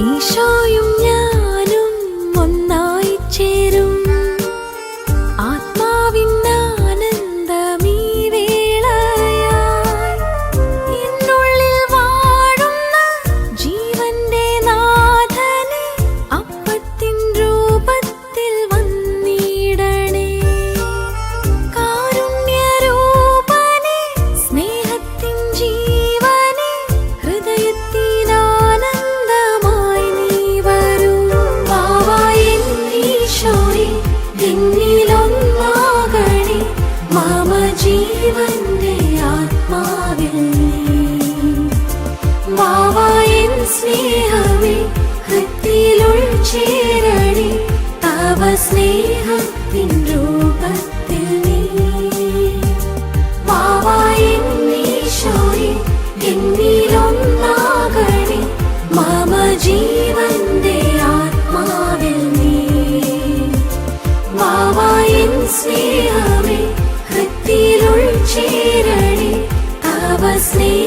一首《永远》。സ്നേഹമേ ഹൃത്തിയിലുൾ ചേരണി തവ സ്നേഹത്തിൻ രൂപത്തിൽ എന്നിലൊന്നാകണി മമ ജീവന്റെ ആത്മാവിൽ നീ. വാവായൻ സ്നേഹമേ ഹൃത്തിയിലുൾ ചേരണി തവ സ്നേഹത്തിൻ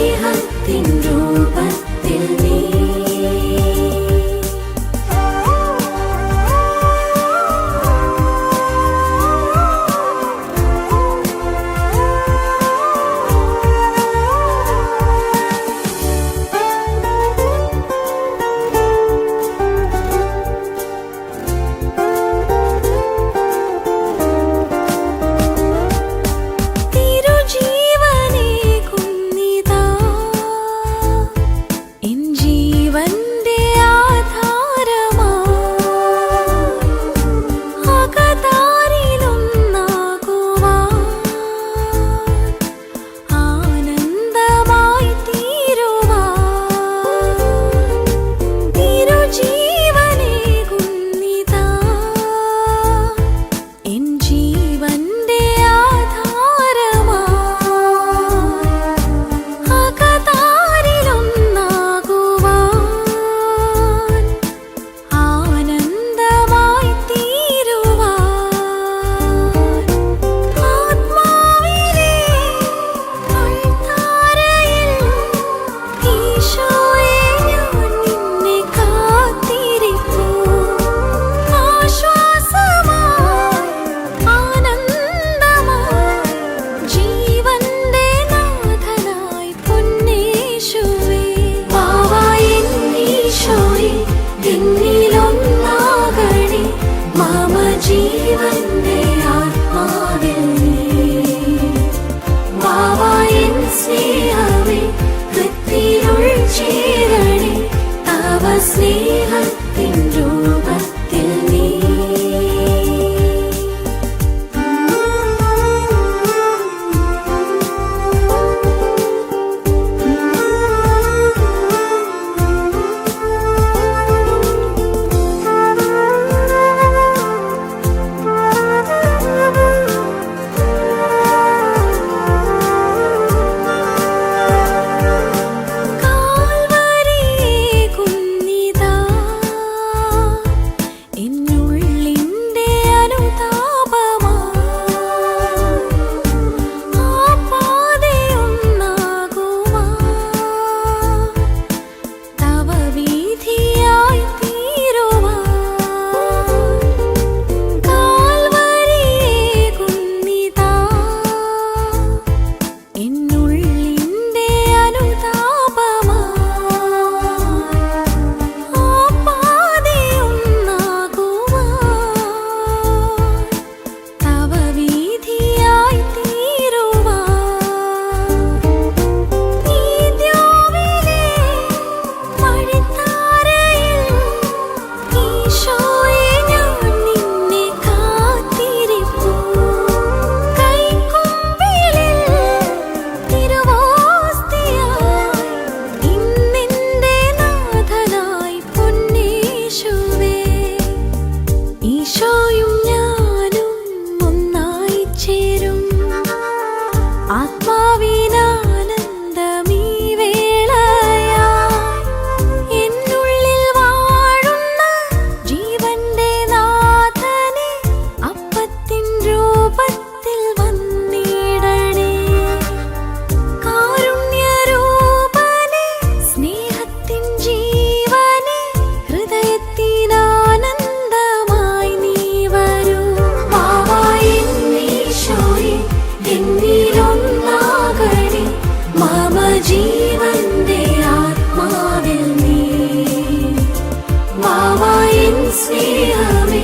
സ്നേഹമേ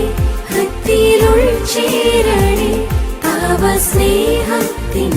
ഭക്തിയിലുൾ ചേരണേ തവ സ്നേഹത്തിൻ